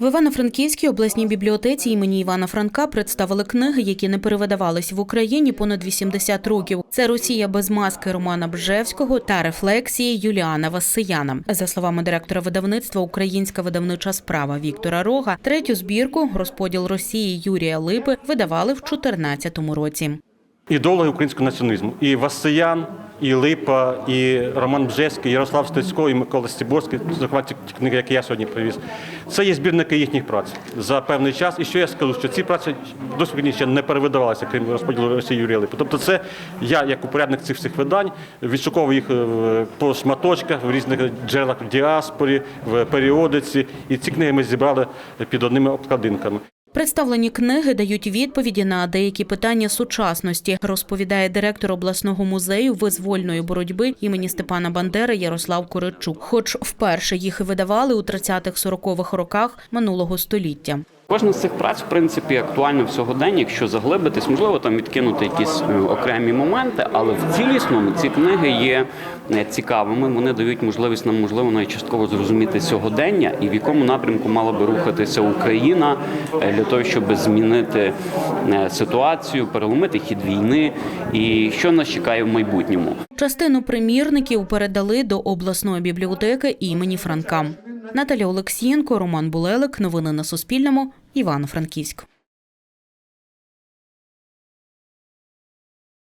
В Івано-Франківській обласній бібліотеці імені Івана Франка представили книги, які не перевидавались в Україні понад 80 років. Це Росія без маски Романа Бжевського та рефлексії Юліана Вассияна. За словами директора видавництва Українська видавнича справа Віктора Рога, третю збірку розподіл Росії Юрія Липи видавали в 2014 році. ідеологи українського націоналізму. І Васиян, і Липа, і Роман Бжеський, Ярослав Стецько, і Микола Стіборський, ті ті книги, які я сьогодні привіз. Це є збірники їхніх праць за певний час. І що я скажу, що ці праці до сьогодні ще не перевидавалися, крім розподілу Росії Юрія Липи. Тобто, це я, як упорядник цих всіх видань, відшуковую їх е, по шматочках в різних джерелах в діаспорі, в періодиці. І ці книги ми зібрали під одними обкладинками. Представлені книги дають відповіді на деякі питання сучасності, розповідає директор обласного музею визвольної боротьби імені Степана Бандери Ярослав Коричук. Хоч вперше їх видавали у 30-40-х роках минулого століття. Кожна з цих праць, в принципі, актуальна в сьогоденні, якщо заглибитись, можливо, там відкинути якісь е, окремі моменти, але в цілісному ці книги є е, цікавими. Вони дають можливість нам, можливо, навіть частково зрозуміти сьогодення і в якому напрямку мала би рухатися Україна е, для того, щоб змінити ситуацію, переломити хід війни і що нас чекає в майбутньому. Частину примірників передали до обласної бібліотеки імені Франка. Наталя Олексієнко, Роман Булелик. Новини на Суспільному. Івано-Франківськ.